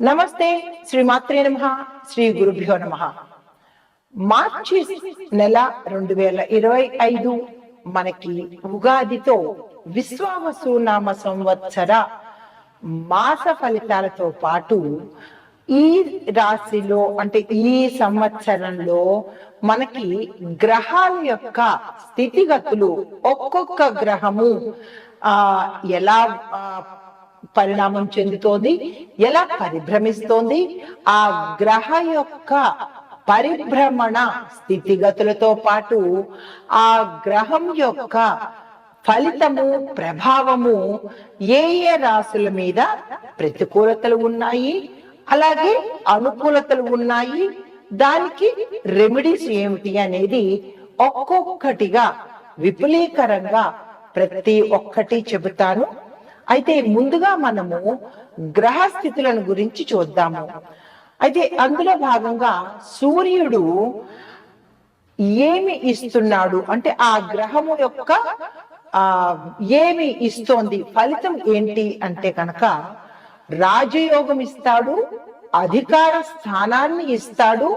నమస్తే శ్రీ మాత్రే నమ శ్రీ గురుభ్యో నమ. మార్చి నెల రెండు వేల ఇరవై ఐదు మనకి ఉగాదితో విశ్వావసు నామ సంవత్సర మాస ఫలితాలతో పాటు ఈ రాశిలో అంటే ఈ సంవత్సరంలో మనకి గ్రహాల యొక్క స్థితిగతులు ఒక్కొక్క గ్రహము ఆ ఎలా పరిణామం చెందుతోంది ఎలా పరిభ్రమిస్తోంది? ఆ గ్రహ యొక్క పరిభ్రమణ స్థితిగతులతో పాటు ఆ గ్రహం యొక్క ఫలితము ప్రభావము ఏ ఏ రాశుల మీద ప్రతికూలతలు ఉన్నాయి? అలాగే అనుకూలతలు ఉన్నాయి. దానికి రెమెడీస్ ఏమిటి అనేది ఒక్కొక్కటిగా విపులీకరంగా ప్రతి ఒక్కటి చెబుతాను. అయితే ముందుగా మనము గ్రహ స్థితులను గురించి చూద్దాము. అయితే అందులో భాగంగా సూర్యుడు ఏమి ఇస్తున్నాడు? అంటే ఆ గ్రహము యొక్క ఆ ఏమి ఇస్తోంది? ఫలితం ఏంటి అంటే కనుక రాజయోగం ఇస్తాడు అధికార స్థానాన్ని ఇస్తాడు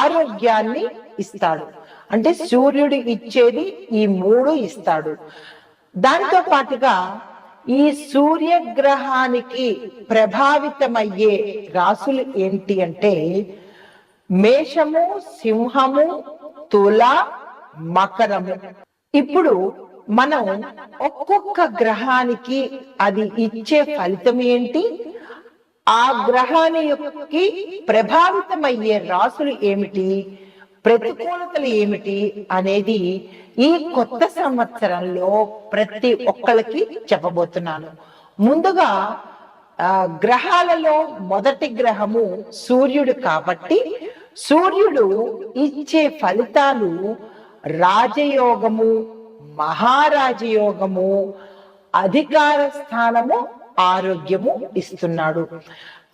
ఆరోగ్యాన్ని ఇస్తాడు. అంటే సూర్యుడు ఇచ్చేది ఈ మూడు ఇస్తాడు. దాంతో పాటుగా ఈ సూర్యగ్రహానికి ప్రభావితమయ్యే రాసులు ఏంటి అంటే మేషము సింహము తుల మకరము. ఇప్పుడు మనం ఒక్కొక్క గ్రహానికి అది ఇచ్చే ఫలితం ఏంటి? ఆ గ్రహానికి ప్రభావితమయ్యే రాసులు ఏమిటి? ప్రతికూలతలు ఏమిటి అనేది ఈ కొత్త సంవత్సరంలో ప్రతి ఒక్కరికి చెప్పబోతున్నాను. ముందుగా గ్రహాలలో మొదటి గ్రహము సూర్యుడు కాబట్టి సూర్యుడు ఇచ్చే ఫలితాలు రాజయోగము మహారాజయోగము అధికార స్థానము ఆరోగ్యము ఇస్తున్నాడు.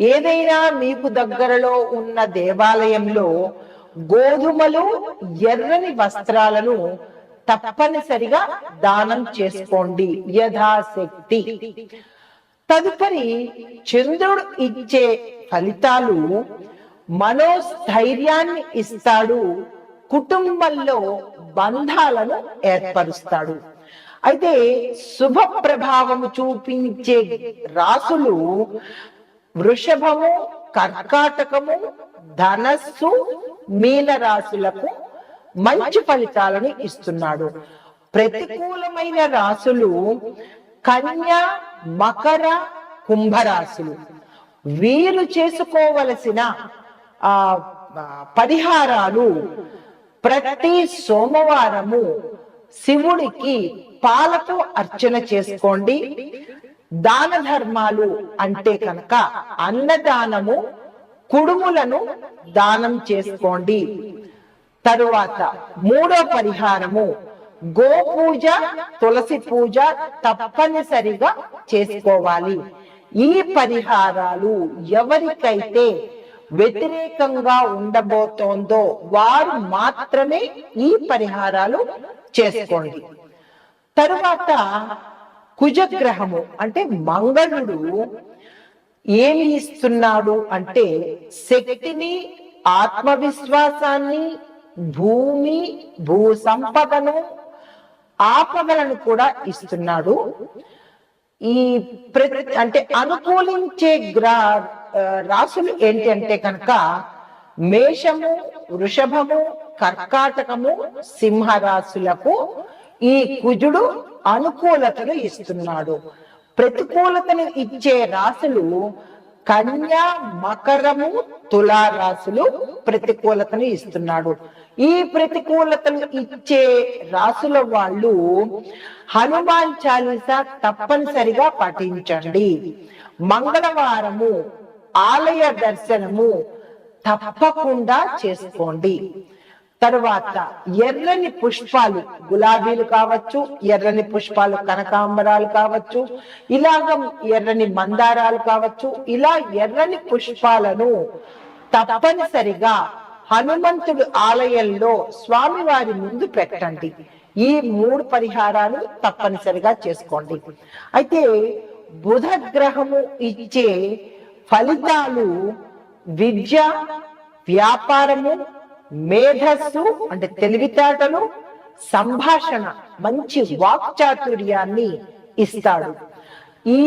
ఏదైనా మీకు దగ్గరలో ఉన్న దేవాలయంలో గోధుమలు ఎర్రని వస్త్రాలను తప్పనిసరిగా దానం చేసుకోండి. యథాశక్తి. తదుపరి చంద్రుడు ఇచ్చే ఫలితాలు మనోస్థైర్యాన్ని ఇస్తాడు కుటుంబంలో బంధాలను ఏర్పరుస్తాడు. అయితే శుభ ప్రభావము చూపించే రాసులు వృషభము కర్కాటకము ధనస్సు మీన రాశులకు మంచి ఫలితాలను ఇస్తున్నాడు. ప్రతికూలమైన రాశులు కన్య మకర కుంభరాశులు. వీరు చేసుకోవలసిన ఆ, పరిహారాలు ప్రతి సోమవారము శివుడికి పాలతో అర్చన చేసుకోండి. దాన ధర్మాలు అంటే కనుక అన్నదానము కుడుములను దానం చేసుకోండి. తరువాత మూడో పరిహారము గోపూజ తులసి పూజ తప్పనిసరిగా చేసుకోవాలి. ఈ పరిహారాలు ఎవరికైతే వ్యతిరేకంగా ఉండబోతోందో వారు మాత్రమే ఈ పరిహారాలు చేసుకోండి. తరువాత కుజగ్రహము అంటే మంగళుడు ఏమి ఇస్తున్నాడు అంటే శక్తిని ఆత్మవిశ్వాసాన్ని భూమి భూ సంపదను ఆపదలను కూడా ఇస్తున్నాడు. ఈ అంటే అనుకూలించే గ్రా రాసులు ఏంటి అంటే కనుక మేషము వృషభము కర్కాటకము సింహ రాశులకు ఈ కుజుడు అనుకూలతను ఇస్తున్నాడు. ప్రతికూలతను ఇచ్చే రాశులు కన్యా మకరము తులా రాశులు ప్రతికూలతను ఇస్తున్నాడు. ఈ ప్రతికూలతను ఇచ్చే రాసుల వాళ్ళు హనుమాన్ చాలీసా తప్పనిసరిగా పఠించండి. మంగళవారము ఆలయ దర్శనము తప్పకుండా చేసుకోండి. తరువాత ఎర్రని పుష్పాలు గులాబీలు కావచ్చు ఎర్రని పుష్పాలు కనకాంబరాలు కావచ్చు ఇలాగ ఎర్రని మందారాలు కావచ్చు ఇలా ఎర్రని పుష్పాలను తప్పనిసరిగా హనుమంతుడు ఆలయంలో స్వామివారి ముందు పెట్టండి. ఈ మూడు పరిహారాలు తప్పనిసరిగా చేసుకోండి. అయితే బుధ గ్రహము ఇచ్చే ఫలితాలు విద్య వ్యాపారము మేధస్సు అంటే తెలివితేటలు సంభాషణ మంచి వాక్చాతుర్యాన్ని ఇస్తాడు. ఈ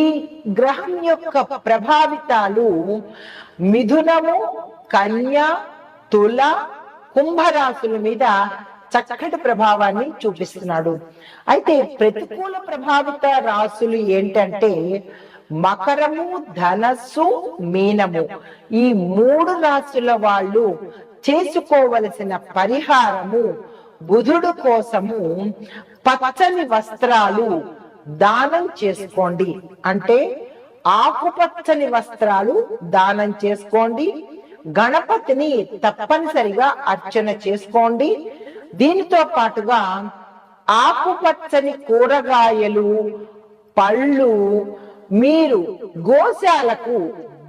గ్రహం యొక్క ప్రభావితాలు మిథునము కన్య తుల కుంభరాశుల మీద చక్కటి ప్రభావాన్ని చూపిస్తున్నాడు. అయితే ప్రతికూల ప్రభావిత రాశులు ఏంటంటే మకరము ధనస్సు మీనము. ఈ మూడు రాశుల వాళ్ళు చేసుకోవలసిన పరిహారము బుధుడు కోసము పచ్చని వస్త్రాలు దానం చేసుకోండి. అంటే ఆకుపచ్చని వస్త్రాలు దానం చేసుకోండి. గణపతిని తప్పనిసరిగా అర్చన చేసుకోండి. దీనితో పాటుగా ఆకుపచ్చని కూరగాయలు పళ్ళు మీరు గోశాలకు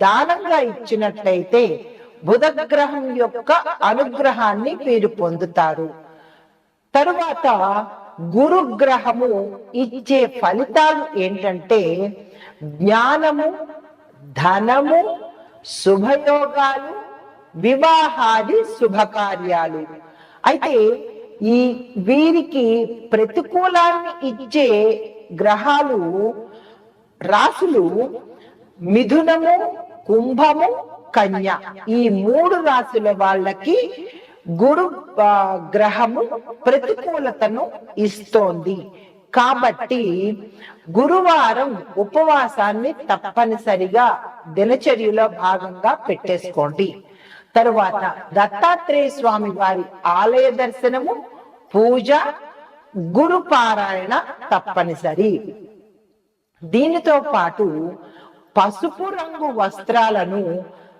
దానంగా ఇచ్చినట్లయితే బుధగ్రహం యొక్క అనుగ్రహాన్ని మీరు పొందుతారు. తరువాత గురుగ్రహము ఇచ్చే ఫలితాలు ఏంటంటే జ్ఞానము ధనము శుభయోగాలు వివాహాది శుభకార్యాలు. అయితే ఈ వీరికి ప్రతికూలాన్ని ఇచ్చే గ్రహాలు రాసులు మిథునము కుంభము కన్య. ఈ మూడు రాసుల వాళ్ళకి గురు గ్రహము ప్రతికూలతను ఇస్తోంది. కాబట్టి గురువారం ఉపవాసాన్ని తప్పనిసరిగా దినచర్యలో భాగంగా పెట్టేసుకోండి. తరువాత దత్తాత్రేయ స్వామి వారి ఆలయ దర్శనము పూజ గురు పారాయణ తప్పనిసరి. దీనితో పాటు పసుపు రంగు వస్త్రాలను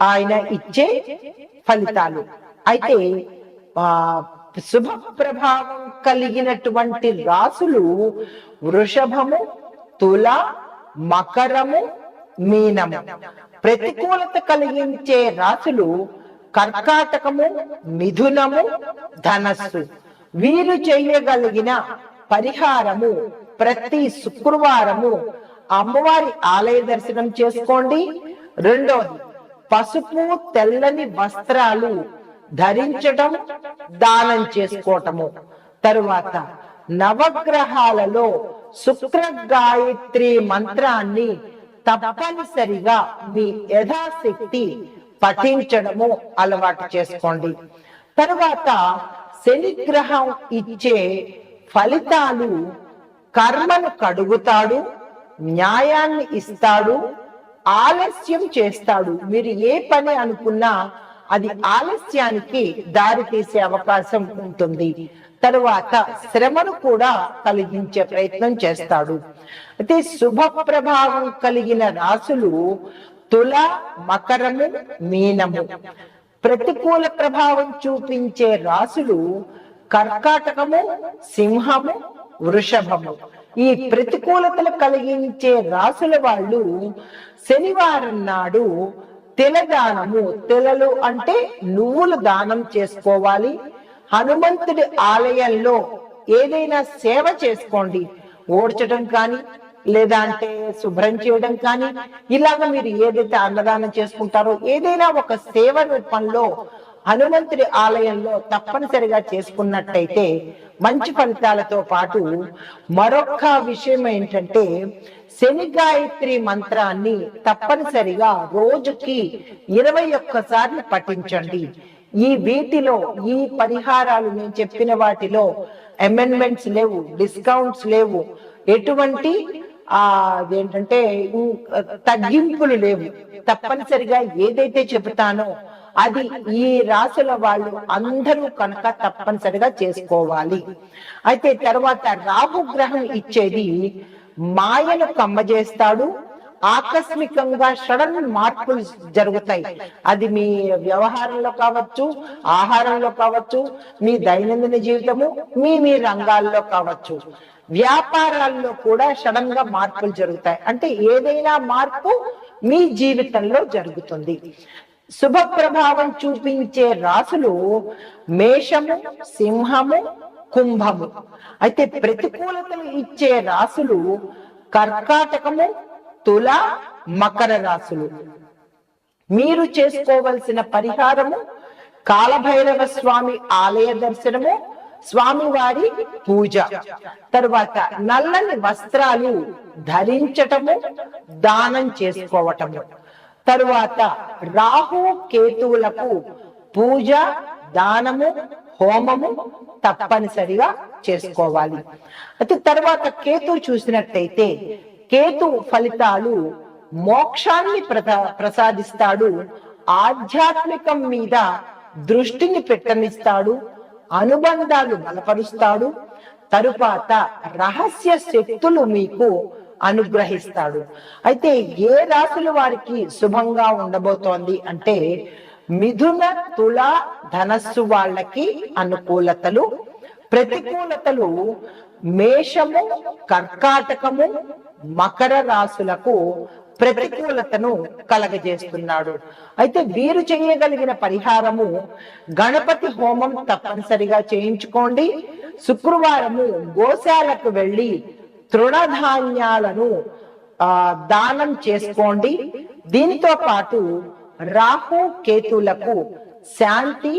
ఆయన ఇచ్చే ఫలితాలు. అయితే ఆ శుభ ప్రభావం కలిగినటువంటి రాసులు వృషభము తుల మకరము మీనము. ప్రతికూలత కలిగించే రాసులు కర్కాటకము మిథునము ధనస్సు. వీరు చేయగలిగిన పరిహారము ప్రతి శుక్రవారము అమ్మవారి ఆలయ దర్శనం చేసుకోండి. రెండోది పసుపు తెల్లని వస్త్రాలు ధరించటం దానం చేసుకోవటము తరువాత నవగ్రహాలలో శుక్ర గాయత్రి మంత్రాన్ని తప్పనిసరిగా మీ యథాశక్తి పఠించడము అలవాటు చేసుకోండి. తరువాత శనిగ్రహం ఇచ్చే ఫలితాలు కర్మను కడుగుతాడు న్యాయాన్ని ఇస్తాడు ఆలస్యం చేస్తాడు. మీరు ఏ పని అనుకున్నా అది ఆలస్యానికి దారి తీసే అవకాశం ఉంటుంది. తరువాత శ్రమను కూడా కలిగించే ప్రయత్నం చేస్తాడు. అయితే శుభ ప్రభావం కలిగిన రాసులు తుల మకరము మీనము. ప్రతికూల ప్రభావం చూపించే రాసులు కర్కాటకము సింహము వృషభము. ఈ ప్రతికూలతలు కలిగించే రాసుల వాళ్ళు శనివారం నాడు తెల తెలలు అంటే నువ్వులు దానం చేసుకోవాలి. హనుమంతుడి ఆలయంలో ఏదైనా సేవ చేసుకోండి. ఓడ్చడం కానీ లేదా అంటే శుభ్రం చేయడం కానీ ఇలాగ మీరు ఏదైతే అన్నదానం చేసుకుంటారో ఏదైనా ఒక సేవ రూపంలో హనుమంతుడి ఆలయంలో తప్పనిసరిగా చేసుకున్నట్టయితే మంచి ఫలితాలతో పాటు మరొక విషయం ఏంటంటే శని గాయత్రి మంత్రాన్ని తప్పనిసరిగా రోజుకి ఇరవై ఒక్కసార్లు పఠించండి. ఈ వీటిలో ఈ పరిహారాలు నేను చెప్పిన వాటిలో అమెండ్మెంట్స్ లేవు డిస్కౌంట్స్ లేవు. ఎటువంటి ఆ అదేంటంటే తగ్గింపులు లేవు. తప్పనిసరిగా ఏదైతే చెబుతానో అది ఈ రాసుల వాళ్ళు అందరూ కనుక తప్పనిసరిగా చేసుకోవాలి. అయితే తర్వాత రాహు గ్రహం ఇచ్చేది మాయను కమ్మజేస్తాడు ఆకస్మికంగా సడన్ మార్పులు జరుగుతాయి. అది మీ వ్యవహారంలో కావచ్చు ఆహారంలో కావచ్చు మీ దైనందిన జీవితము మీ మీ రంగాల్లో కావచ్చు. వ్యాపారాల్లో కూడా సడన్గా మార్పులు జరుగుతాయి. అంటే ఏదైనా మార్పు మీ జీవితంలో జరుగుతుంది. శుభ ప్రభావం చూపించే రాసులు మేషము సింహము కుంభము. అయితే ప్రతికూలతలు ఇచ్చే రాసులు కర్కాటకము తుల మకర రాసులు. మీరు చేసుకోవలసిన పరిహారము కాలభైరవ స్వామి ఆలయ దర్శనము స్వామివారి పూజ. తరువాత నల్లని వస్త్రాలు ధరించటము దానం చేసుకోవటము. తరువాత రాహు కేతువులకు పూజ దానము హోమము తప్పనిసరిగా చేసుకోవాలి. అయితే తర్వాత కేతు చూసినట్టయితే కేతు ఫలితాలు మోక్షాన్ని ప్రసాదిస్తాడు ఆధ్యాత్మికం మీద దృష్టిని పెట్టనిస్తాడు అనుబంధాలు బలపరుస్తాడు. తరువాత రహస్య శక్తులు మీకు అనుగ్రహిస్తాడు. అయితే ఏ రాశుల వారికి శుభంగా ఉండబోతోంది అంటే మిథున తుల ధనస్సు వాళ్ళకి అనుకూలతలు ప్రతికూలతలు మేషము కర్కాటకము మకర రాశులకు ప్రతికూలతను కలగజేస్తున్నాడు. అయితే వీరు చేయగలిగిన పరిహారము గణపతి హోమం తప్పనిసరిగా చేయించుకోండి. శుక్రవారము గోశాలకు వెళ్ళి తృణధాన్యాలను ఆ దానం చేసుకోండి. దీనితో పాటు రాహు కేతులకు శాంతి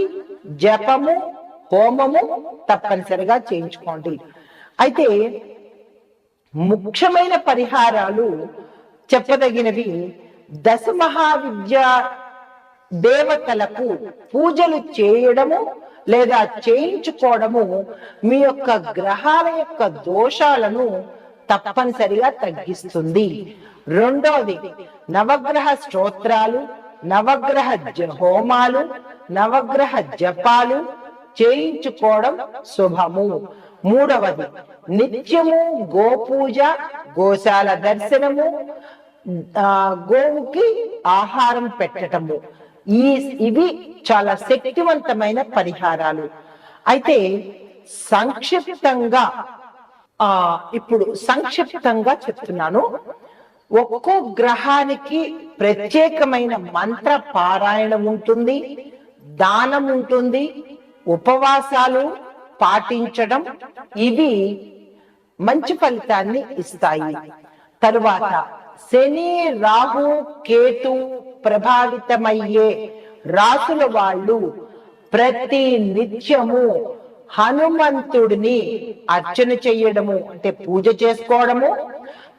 జపము హోమము తప్పనిసరిగా చేయించుకోండి. అయితే ముఖ్యమైన పరిహారాలు చెప్పదగినవి దశ మహావిద్య దేవతలకు పూజలు చేయడము లేదా చేయించుకోవడము మీ యొక్క గ్రహాల యొక్క దోషాలను తప్పనిసరిగా తగ్గిస్తుంది. రెండవది నవగ్రహ స్తోత్రాలు నవగ్రహ జ- హోమాలు నవగ్రహ జపాలు చేయించుకోవడం శుభము. మూడవది నిత్యము గోపూజ గోశాల దర్శనము గోవుకి ఆహారం పెట్టటము. ఈ ఇవి చాలా శక్తివంతమైన పరిహారాలు. అయితే సంక్షిప్తంగా ఆ ఇప్పుడు సంక్షిప్తంగా చెప్తున్నాను. ఒక్కో గ్రహానికి ప్రత్యేకమైన మంత్ర పారాయణం ఉంటుంది దానం ఉంటుంది ఉపవాసాలు పాటించడం ఇవి మంచి ఫలితాన్ని ఇస్తాయి. తరువాత శని రాహు కేతు ప్రభావితమయ్యే రాసుల వాళ్ళు ప్రతి నిత్యము హనుమంతుడిని అర్చన చెయ్యడము అంటే పూజ చేసుకోవడము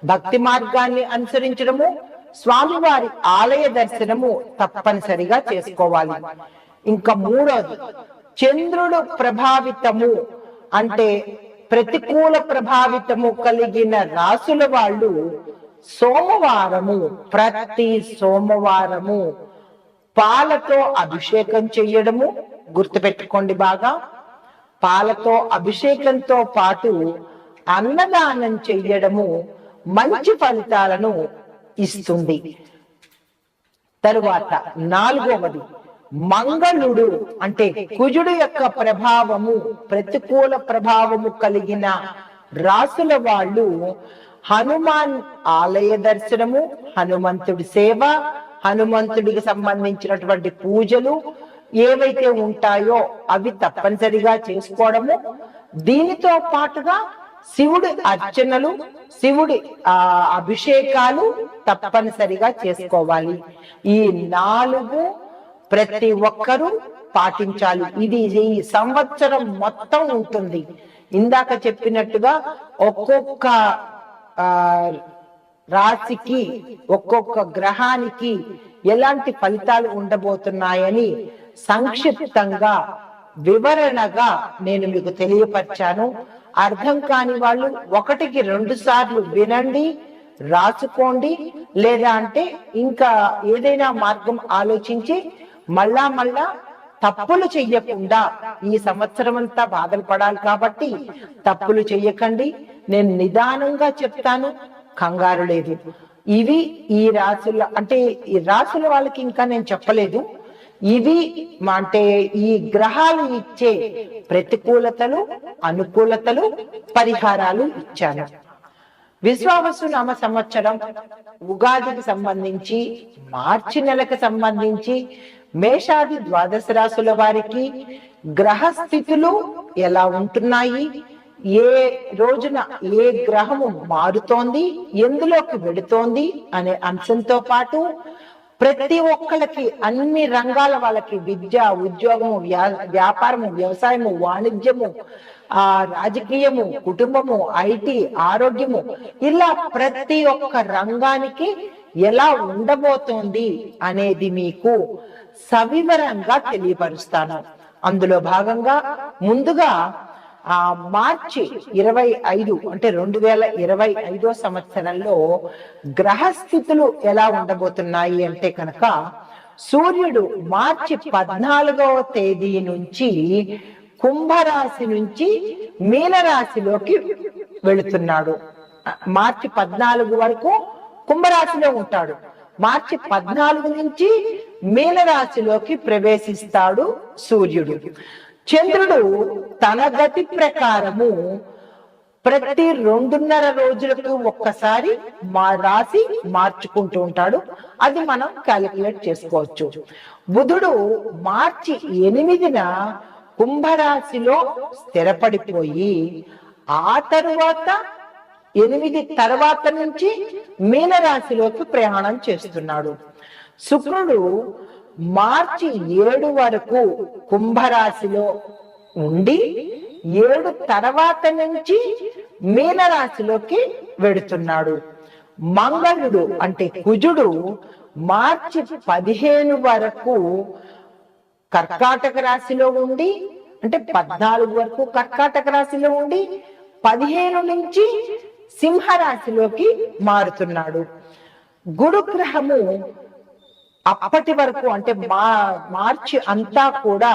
భక్తి మార్గాన్ని అనుసరించడము స్వామివారి ఆలయ దర్శనము తప్పనిసరిగా చేసుకోవాలి. ఇంకా మూడోది చంద్రుడు ప్రభావితము అంటే ప్రతికూల ప్రభావితము కలిగిన రాసుల వాళ్ళు సోమవారము ప్రతి సోమవారము పాలతో అభిషేకం చెయ్యడము గుర్తుపెట్టుకోండి బాగా. పాలతో అభిషేకంతో పాటు అన్నదానం చెయ్యడము మంచి ఫలితాలను ఇస్తుంది. తరువాత నాలుగవది మంగళుడు అంటే కుజుడు యొక్క ప్రభావము ప్రతికూల ప్రభావము కలిగిన రాసుల వాళ్ళు హనుమాన్ ఆలయ దర్శనము హనుమంతుడి సేవ హనుమంతుడికి సంబంధించినటువంటి పూజలు ఏవైతే ఉంటాయో అవి తప్పనిసరిగా చేసుకోవడము. దీనితో పాటుగా శివుడి అర్చనలు శివుడి ఆ అభిషేకాలు తప్పనిసరిగా చేసుకోవాలి. ఈ నాలుగు ప్రతి ఒక్కరూ పాటించాలి. ఇది ఈ సంవత్సరం మొత్తం ఉంటుంది. ఇందాక చెప్పినట్టుగా ఒక్కొక్క రాశికి ఒక్కొక్క గ్రహానికి ఎలాంటి ఫలితాలు ఉండబోతున్నాయని సంక్షిప్తంగా వివరణగా నేను మీకు తెలియపరిచాను. అర్థం కాని వాళ్ళు ఒకటికి రెండు సార్లు వినండి రాసుకోండి లేదా అంటే ఇంకా ఏదైనా మార్గం ఆలోచించి మళ్ళా మళ్ళా తప్పులు చెయ్యకుండా ఈ సంవత్సరం అంతా బాధలు పడాలి కాబట్టి తప్పులు చెయ్యకండి. నేను నిదానంగా చెప్తాను కంగారు లేదు. ఇవి ఈ రాశుల అంటే ఈ రాశుల వాళ్ళకి ఇంకా నేను చెప్పలేదు. ఇవి మా- అంటే ఈ గ్రహాలు ఇచ్చే ప్రతికూలతలు అనుకూలతలు పరిహారాలు ఇచ్చాను. విశ్వావసు నామ సంవత్సరం ఉగాదికి సంబంధించి మార్చి నెలకు సంబంధించి మేషాది ద్వాదశ రాశుల వారికి గ్రహ స్థితులు ఎలా ఉంటున్నాయి? ఏ రోజున ఏ గ్రహము మారుతోంది? ఎందులోకి వెడుతోంది అనే అంశంతో పాటు ప్రతి ఒక్కళ్ళకి అన్ని రంగాల వాళ్ళకి విద్య ఉద్యోగము వ్యాపారము వ్యవసాయము వాణిజ్యము ఆ రాజకీయము కుటుంబము ఐటి ఆరోగ్యము ఇలా ప్రతి ఒక్క రంగానికి ఎలా ఉండబోతోంది అనేది మీకు సవివరంగా తెలియపరుస్తాను. అందులో భాగంగా ముందుగా ఆ మార్చి ఇరవై ఐదు అంటే రెండు వేల ఇరవై ఐదో సంవత్సరంలో గ్రహస్థితులు ఎలా ఉండబోతున్నాయి అంటే కనుక సూర్యుడు మార్చి పద్నాలుగవ తేదీ నుంచి కుంభరాశి నుంచి మీనరాశిలోకి వెళుతున్నాడు. మార్చి పద్నాలుగు వరకు కుంభరాశిలో ఉంటాడు. మార్చి పద్నాలుగు నుంచి మీనరాశిలోకి ప్రవేశిస్తాడు సూర్యుడు. చంద్రుడు తన గతి ప్రకారము ప్రతి రెండున్నర రోజులకు ఒక్కసారి మా రాశి మార్చుకుంటూ ఉంటాడు. అది మనం క్యాలిక్యులేట్ చేసుకోవచ్చు. బుధుడు మార్చి ఎనిమిదిన కుంభరాశిలో స్థిరపడిపోయి ఆ తరువాత ఎనిమిది తర్వాత నుంచి మీనరాశిలోకి ప్రయాణం చేస్తున్నాడు. శుక్రుడు మార్చి ఏడు వరకు కుంభరాశిలో ఉండి ఏడు తర్వాత నుంచి మీనరాశిలోకి వెడుతున్నాడు. మంగళుడు అంటే కుజుడు మార్చి పదిహేను వరకు కర్కాటక రాశిలో ఉండి అంటే పద్నాలుగు వరకు కర్కాటక రాశిలో ఉండి పదిహేను నుంచి సింహరాశిలోకి మారుతున్నాడు. గురు గ్రహము అప్పటి వరకు అంటే మా మార్చి అంతా కూడా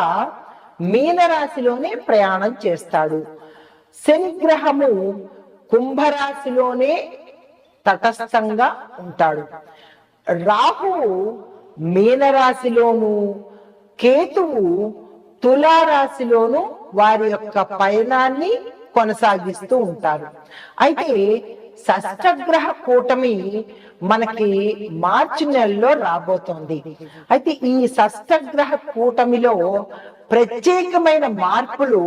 మీనరాశిలోనే ప్రయాణం చేస్తాడు. శనిగ్రహము కుంభరాశిలోనే తటస్థంగా ఉంటాడు. రాహువు మీనరాశిలోను కేతువు తులారాశిలోను వారి యొక్క పయనాన్ని కొనసాగిస్తూ ఉంటారు. అయితే షష్టగ్రహ కూటమి మనకి మార్చి నెలలో రాబోతోంది. అయితే ఈ షష్టగ్రహ కూటమిలో ప్రత్యేకమైన మార్పులు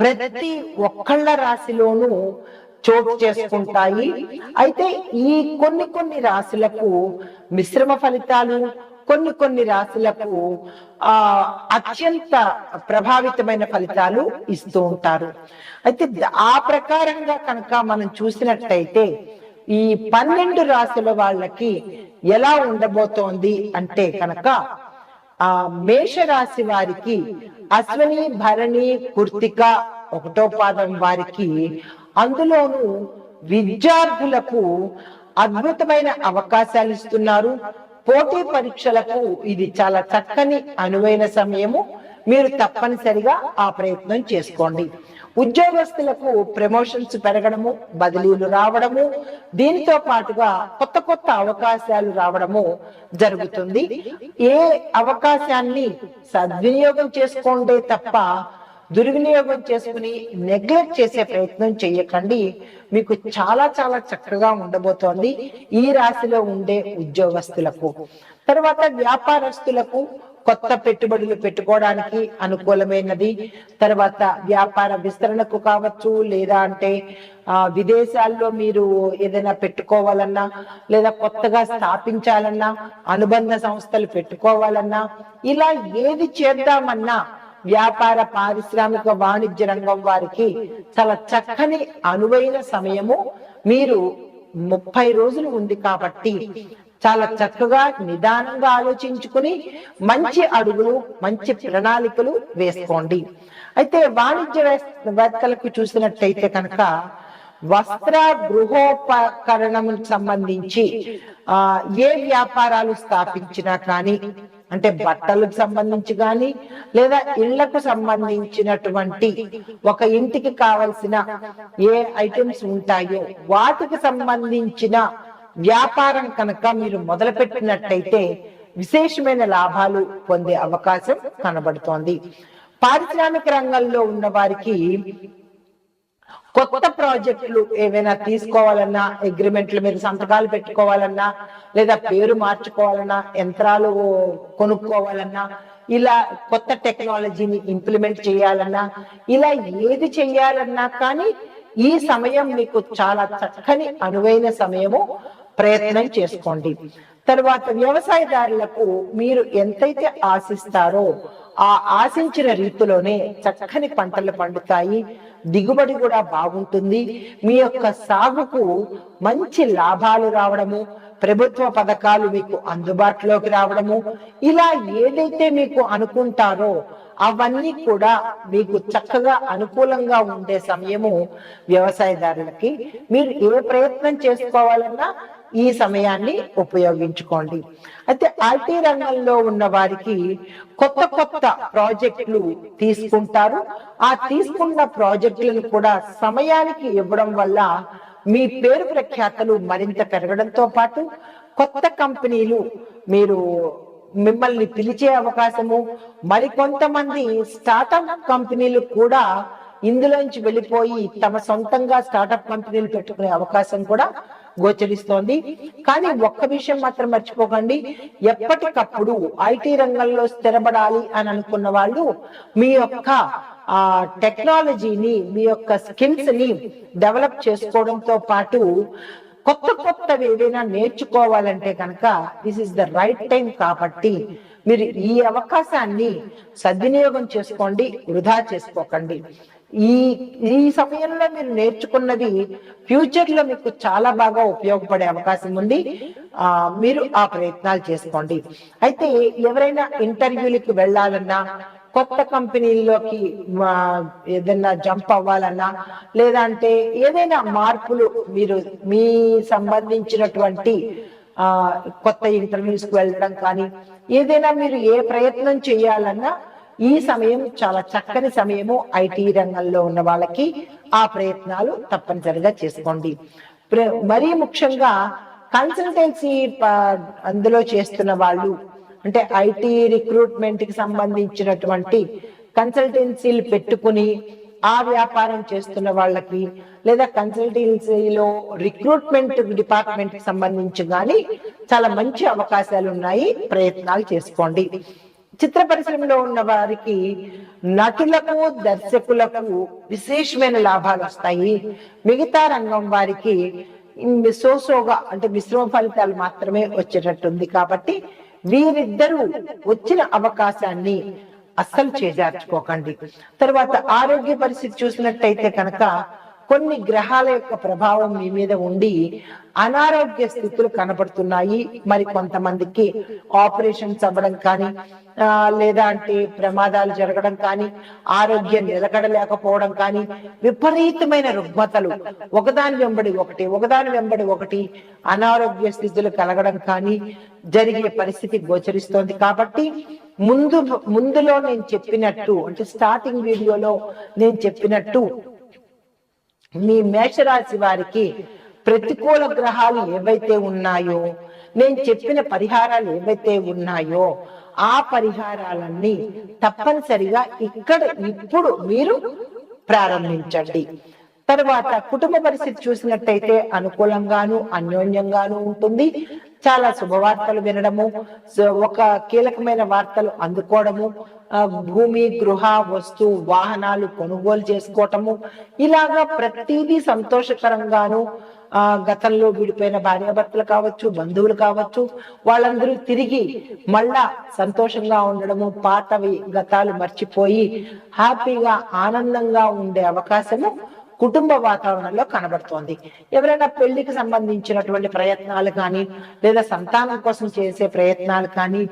ప్రతి ఒక్కళ్ళ రాశిలోనూ చోటు చేసుకుంటాయి. అయితే ఈ కొన్ని కొన్ని రాశులకు మిశ్రమ ఫలితాలు కొన్ని కొన్ని రాశులకు ఆ అత్యంత ప్రభావితమైన ఫలితాలు ఇస్తూ ఉంటారు. అయితే ఆ ప్రకారంగా కనుక మనం చూసినట్టయితే ఈ పన్నెండు రాశుల వాళ్ళకి ఎలా ఉండబోతోంది అంటే కనుక ఆ మేష రాశి వారికి అశ్వని భరణి కుర్తిక ఒకటో పాదం వారికి అందులోను విద్యార్థులకు అద్భుతమైన అవకాశాలు ఇస్తున్నారు. పోటీ పరీక్షలకు ఇది చాలా చక్కని అనువైన సమయము. మీరు తప్పనిసరిగా ఆ ప్రయత్నం చేసుకోండి. ఉద్యోగస్తులకు ప్రమోషన్స్ పెరగడము బదిలీలు రావడము దీనితో పాటుగా కొత్త కొత్త అవకాశాలు రావడము జరుగుతుంది. ఏ అవకాశాన్ని సద్వినియోగం చేసుకోండే తప్ప దుర్వినియోగం చేసుకుని నెగ్లెక్ట్ చేసే ప్రయత్నం చేయకండి మీకు చాలా చాలా చక్కగా ఉండబోతోంది ఈ రాశిలో ఉండే ఉద్యోగస్తులకు. తర్వాత వ్యాపారస్తులకు కొత్త పెట్టుబడులు పెట్టుకోవడానికి అనుకూలమైనది. తర్వాత వ్యాపార విస్తరణకు కావచ్చు లేదా అంటే ఆ విదేశాల్లో మీరు ఏదైనా పెట్టుకోవాలన్నా లేదా కొత్తగా స్థాపించాలన్నా అనుబంధ సంస్థలు పెట్టుకోవాలన్నా ఇలా ఏది చేద్దామన్నా వ్యాపార పారిశ్రామిక వాణిజ్య రంగం వారికి చాలా చక్కని అనువైన సమయము. మీరు ముప్పై రోజులు ఉంది కాబట్టి చాలా చక్కగా నిదానంగా ఆలోచించుకుని మంచి అడుగులు మంచి ప్రణాళికలు వేసుకోండి. అయితే వాణిజ్య వేత్తలకు చూసినట్టయితే కనుక వస్త్ర గృహోపకరణం సంబంధించి ఆ ఏ వ్యాపారాలు స్థాపించినా కానీ అంటే బట్టలకు సంబంధించి కానీ లేదా ఇళ్ళకు సంబంధించినటువంటి ఒక ఇంటికి కావలసిన ఏ ఐటమ్స్ ఉంటాయో వాటికి సంబంధించిన వ్యాపారం కనుక మీరు మొదలు పెట్టినట్టయితే విశేషమైన లాభాలు పొందే అవకాశం కనబడుతోంది. పారిశ్రామిక రంగంలో ఉన్న వారికి కొత్త ప్రాజెక్టులు ఏవైనా తీసుకోవాలన్నా అగ్రిమెంట్ల మీద సంతకాలు పెట్టుకోవాలన్నా లేదా పేరు మార్చుకోవాలన్నా యంత్రాలు కొనుక్కోవాలన్నా ఇలా కొత్త టెక్నాలజీని ఇంప్లిమెంట్ చేయాలన్నా ఇలా ఏది చేయాలన్నా కానీ ఈ సమయం మీకు చాలా చక్కని అనువైన సమయము ప్రయత్నం చేసుకోండి. తర్వాత వ్యవసాయదారులకు మీరు ఎంతైతే ఆశిస్తారో ఆ ఆశించిన రీతిలోనే చక్కని పంటలు పండుతాయి. దిగుబడి కూడా బాగుంటుంది. మీ యొక్క సాగుకు మంచి లాభాలు రావడము ప్రభుత్వ పథకాలు మీకు అందుబాటులోకి రావడము ఇలా ఏదైతే మీకు అనుకుంటారో అవన్నీ కూడా మీకు చక్కగా అనుకూలంగా ఉండే సమయము వ్యవసాయదారులకి. మీరు ఏ ప్రయత్నం చేసుకోవాలన్నా ఈ సమయాన్ని ఉపయోగించుకోండి. అయితే ఐటీ రంగంలో ఉన్న వారికి కొత్త కొత్త ప్రాజెక్టులు తీసుకుంటారు. ఆ తీసుకున్న ప్రాజెక్టులను కూడా సమయానికి ఇవ్వడం వల్ల మీ పేరు ప్రఖ్యాతలు మరింత పెరగడంతో పాటు కొత్త కంపెనీలు మీరు మిమ్మల్ని పిలిచే అవకాశము మరికొంతమంది స్టార్టప్ కంపెనీలు కూడా ఇందులోంచి వెళ్ళిపోయి తమ సొంతంగా స్టార్టప్ కంపెనీలు పెట్టుకునే అవకాశం కూడా గోచరిస్తోంది. కానీ ఒక్క విషయం మాత్రం మర్చిపోకండి. ఎప్పటికప్పుడు ఐటీ రంగంలో స్థిరపడాలి అని అనుకున్న వాళ్ళు మీ యొక్క ఆ టెక్నాలజీని మీ యొక్క స్కిల్స్ని డెవలప్ చేసుకోవడంతో పాటు కొత్త కొత్తవి ఏదైనా నేర్చుకోవాలంటే కనుక this is the right time కాబట్టి మీరు ఈ అవకాశాన్ని సద్వినియోగం చేసుకోండి వృధా చేసుకోకండి. ఈ ఈ సమయంలో మీరు నేర్చుకున్నది ఫ్యూచర్లో మీకు చాలా బాగా ఉపయోగపడే అవకాశం ఉంది. ఆ మీరు ఆ ప్రయత్నాలు చేసుకోండి. అయితే ఎవరైనా ఇంటర్వ్యూలకి వెళ్ళాలన్నా కొత్త కంపెనీల్లోకి ఏదైనా జంప్ అవ్వాలన్నా లేదంటే ఏదైనా మార్పులు మీరు మీ సంబంధించినటువంటి ఆ కొత్త ఇంటర్వ్యూస్కి వెళ్ళడం కానీ ఏదైనా మీరు ఏ ప్రయత్నం చేయాలన్నా ఈ సమయం చాలా చక్కని సమయము ఐటీ రంగంలో ఉన్న వాళ్ళకి ఆ ప్రయత్నాలు తప్పనిసరిగా చేసుకోండి. ప్ర- మరీ ముఖ్యంగా కన్సల్టెన్సీ అందులో చేస్తున్న వాళ్ళు అంటే ఐటీ రిక్రూట్మెంట్కి సంబంధించినటువంటి కన్సల్టెన్సీలు పెట్టుకుని ఆ వ్యాపారం చేస్తున్న వాళ్ళకి లేదా కన్సల్టెన్సీలో రిక్రూట్మెంట్ డిపార్ట్మెంట్కి సంబంధించి కానీ చాలా మంచి అవకాశాలు ఉన్నాయి ప్రయత్నాలు చేసుకోండి. చిత్ర పరిశ్రమలో ఉన్న వారికి నటులకు దర్శకులకు విశేషమైన లాభాలు వస్తాయి. మిగతా రంగం వారికి సోసోగా అంటే మిశ్రమ ఫలితాలు మాత్రమే వచ్చేటట్టుంది కాబట్టి వీరిద్దరూ వచ్చిన అవకాశాన్ని అస్సలు చేజార్చుకోకండి. తర్వాత ఆరోగ్య పరిస్థితి చూసినట్టయితే కనుక కొన్ని గ్రహాల యొక్క ప్రభావం మీ మీద ఉండి అనారోగ్య స్థితులు కనబడుతున్నాయి. మరి కొంతమందికి ఆపరేషన్స్ అవ్వడం కానీ లేదా అంటే ప్రమాదాలు జరగడం కానీ ఆరోగ్యం నిలకడలేకపోవడం కానీ విపరీతమైన రుగ్మతలు. ఒకదాని వెంబడి ఒకటి ఒకదాని వెంబడి ఒకటి అనారోగ్య స్థితులు కలగడం కానీ జరిగే పరిస్థితి గోచరిస్తోంది. కాబట్టి ముందు ముందులో నేను చెప్పినట్టు అంటే స్టార్టింగ్ వీడియోలో నేను చెప్పినట్టు మీ మేషరాశి వారికి ప్రతికూల గ్రహాలు ఏవైతే ఉన్నాయో నేను చెప్పిన పరిహారాలు ఏవైతే ఉన్నాయో ఆ పరిహారాలన్నీ తప్పనిసరిగా ఇక్కడ ఇప్పుడు మీరు ప్రారంభించండి. తర్వాత కుటుంబ పరిస్థితి చూసినట్టయితే అనుకూలంగాను అన్యోన్యంగాను ఉంటుంది. చాలా శుభవార్తలు వినడము ఒక కీలకమైన వార్తలు అందుకోవడము భూమి గృహ వస్తు వాహనాలు కొనుగోలు చేసుకోవటము. ఇలాగా ప్రతిదీ సంతోషకరంగాను ఆ గతంలో విడిపోయిన భార్యాభర్తలు కావచ్చు బంధువులు కావచ్చు వాళ్ళందరూ తిరిగి మళ్ళా సంతోషంగా ఉండడము పాతవి గతాలు మర్చిపోయి హ్యాపీగా ఆనందంగా ఉండే అవకాశము కుటుంబ వాతావరణంలో కనబడుతోంది. ఎవరైనా పెళ్ళికి సంబంధించినటువంటి ప్రయత్నాలు కానీ లేదా సంతానం కోసం చేసే ప్రయత్నాలు కానీ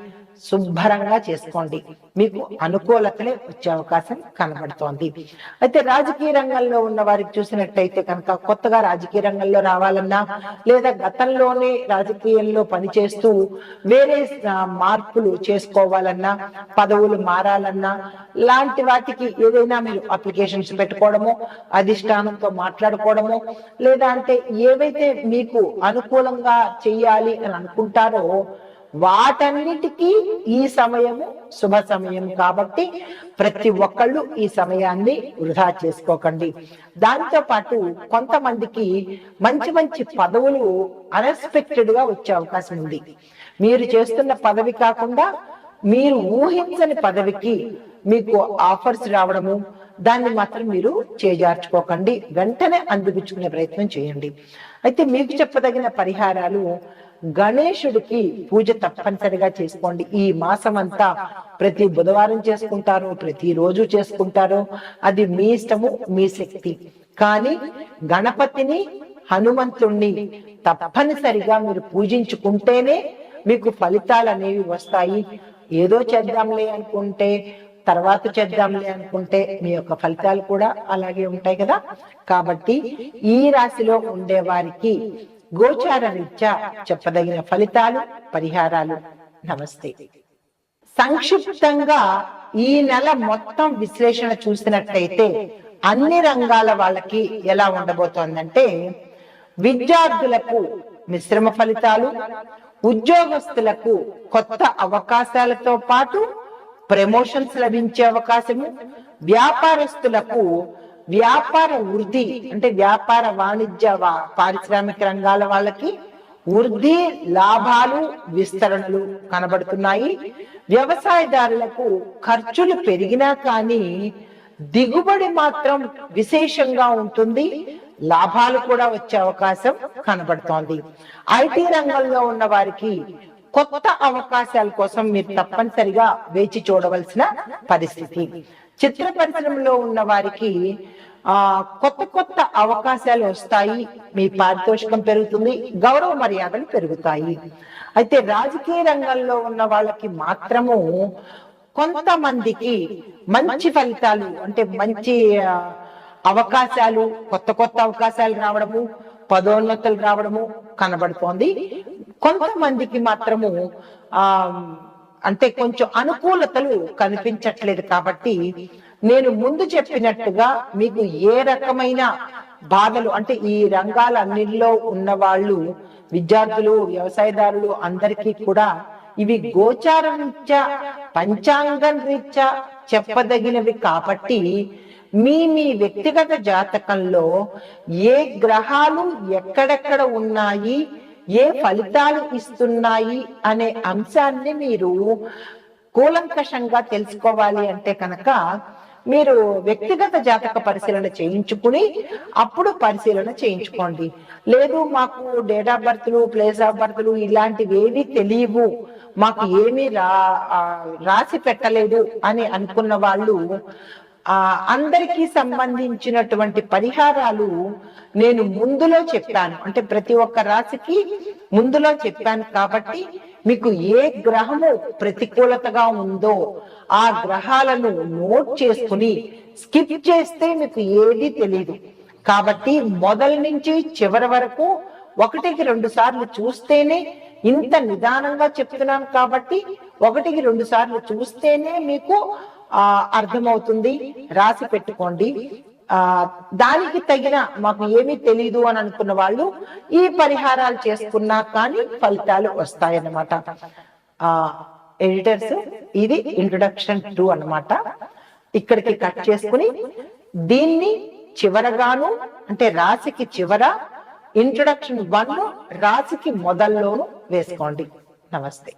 శుభ్రంగా చేసుకోండి. మీకు అనుకూలతలే వచ్చే అవకాశం కనబడుతోంది. అయితే రాజకీయ రంగంలో ఉన్న వారికి చూసినట్టయితే కనుక కొత్తగా రాజకీయ రంగంలో రావాలన్నా లేదా గతంలోనే రాజకీయంలో పనిచేస్తూ వేరే మార్పులు చేసుకోవాలన్నా పదవులు మారాలన్నా లాంటి వాటికి ఏదైనా మీరు అప్లికేషన్స్ పెట్టుకోవడము అధిష్టానంతో మాట్లాడుకోవడము లేదా అంటే ఏవైతే మీకు అనుకూలంగా చెయ్యాలి అని అనుకుంటారో వాటన్నిటికీ ఈ సమయము శుభ సమయం కాబట్టి ప్రతి ఒక్కళ్ళు ఈ సమయాన్ని వృధా చేసుకోకండి. దాంతో పాటు కొంతమందికి మంచి మంచి పదవులు అన్ఎక్స్పెక్టెడ్గా వచ్చే అవకాశం ఉంది. మీరు చేస్తున్న పదవి కాకుండా మీరు ఊహించని పదవికి మీకు ఆఫర్స్ రావడము దాన్ని మాత్రం మీరు చేజార్చుకోకండి. వెంటనే అందిపుచ్చుకునే ప్రయత్నం చేయండి. అయితే మీకు చెప్పదగిన పరిహారాలు గణేశుడికి పూజ తప్పనిసరిగా చేసుకోండి. ఈ మాసం అంతా ప్రతి బుధవారం చేసుకుంటారు ప్రతి రోజు చేసుకుంటారు. అది మీ ఇష్టము మీ శక్తి. కానీ గణపతిని హనుమంతుణ్ణి తప్పనిసరిగా మీరు పూజించుకుంటేనే మీకు ఫలితాలు అనేవి వస్తాయి. ఏదో చేద్దాంలే అనుకుంటే తర్వాత చేద్దాంలే అనుకుంటే మీ యొక్క ఫలితాలు కూడా అలాగే ఉంటాయి కదా? కాబట్టి ఈ రాశిలో ఉండే వారికి గోచార రీత్యా చెప్పదగిన ఫలితాలు పరిహారాలు. నమస్తే. సంక్షిప్తంగా ఈ నెల మొత్తం విశ్లేషణ చూసినట్టయితే అన్ని రంగాల వాళ్ళకి ఎలా ఉండబోతోందంటే విద్యార్థులకు మిశ్రమ ఫలితాలు ఉద్యోగస్తులకు కొత్త అవకాశాలతో పాటు ప్రమోషన్స్ లభించే అవకాశము. వ్యాపారస్తులకు వ్యాపార వృద్ధి అంటే వ్యాపార వాణిజ్య పారిశ్రామిక రంగాల వాళ్ళకి వృద్ధి లాభాలు విస్తరణలు కనబడుతున్నాయి. వ్యవసాయదారులకు ఖర్చులు పెరిగినా కానీ దిగుబడి మాత్రం విశేషంగా ఉంటుంది. లాభాలు కూడా వచ్చే అవకాశం కనబడుతోంది. ఐటీ రంగంలో ఉన్న వారికి కొత్త అవకాశాల కోసం మీరు తప్పనిసరిగా వేచి చూడవలసిన పరిస్థితి. చిత్ర పరిశ్రమలో ఉన్న వారికి ఆ కొత్త కొత్త అవకాశాలు వస్తాయి మీ పారితోషికం పెరుగుతుంది గౌరవ మర్యాదలు పెరుగుతాయి. అయితే రాజకీయ రంగంలో ఉన్న వాళ్ళకి మాత్రము కొంతమందికి మంచి ఫలితాలు అంటే మంచి అవకాశాలు కొత్త కొత్త అవకాశాలు రావడము పదోన్నతులు రావడము కనబడుతోంది. కొంతమందికి మాత్రము ఆ అంటే కొంచెం అనుకూలతలు కనిపించట్లేదు కాబట్టి నేను ముందు చెప్పినట్టుగా మీకు ఏ రకమైన బాధలు అంటే ఈ రంగాలన్నిటిలో ఉన్న వాళ్ళు విద్యార్థులు వ్యవసాయదారులు అందరికీ కూడా ఇవి గోచార రీత్యా పంచాంగం రీత్యా చెప్పదగినవి కాబట్టి మీ మీ వ్యక్తిగత జాతకంలో ఏ గ్రహాలు ఎక్కడెక్కడ ఉన్నాయి ఏ ఫలితాలు ఇస్తున్నాయి అనే అంశాన్ని మీరు కూలంకషంగా తెలుసుకోవాలి అంటే కనుక మీరు వ్యక్తిగత జాతక పరిశీలన చేయించుకుని అప్పుడు పరిశీలన చేయించుకోండి. లేదు మాకు డేట్ ఆఫ్ బర్త్లు ప్లేస్ ఆఫ్ బర్త్లు ఇలాంటివి ఏవి తెలియవు. మాకు ఏమీ రా రాసి పెట్టలేదు అని అనుకున్న వాళ్ళు ఆ అందరికీ సంబంధించినటువంటి పరిహారాలు నేను ముందులో చెప్పాను. అంటే ప్రతి ఒక్క రాశికి ముందులో చెప్పాను కాబట్టి మీకు ఏ గ్రహము ప్రతికూలతగా ఉందో ఆ గ్రహాలను నోట్ చేసుకుని స్కిప్ చేస్తే మీకు ఏది తెలియదు కాబట్టి మొదల నుంచి చివరి వరకు ఒకటికి రెండు సార్లు చూస్తేనే ఇంత నిదానంగా చెప్తున్నాను కాబట్టి ఒకటికి రెండు సార్లు చూస్తేనే మీకు అర్థమవుతుంది. రాసి పెట్టుకోండి. ఆ దానికి తగిన మాకు ఏమీ తెలీదు అని అనుకున్న వాళ్ళు ఈ పరిహారాలు చేసుకున్నా కానీ ఫలితాలు వస్తాయన్నమాట. ఆ ఎడిటర్స్ ఇది ఇంట్రొడక్షన్ టు అన్నమాట. ఇక్కడికి కట్ చేసుకుని దీన్ని చివరగాను అంటే రాశికి చివర ఇంట్రొడక్షన్ వన్ రాశికి మొదల్లోను వేసుకోండి. నమస్తే.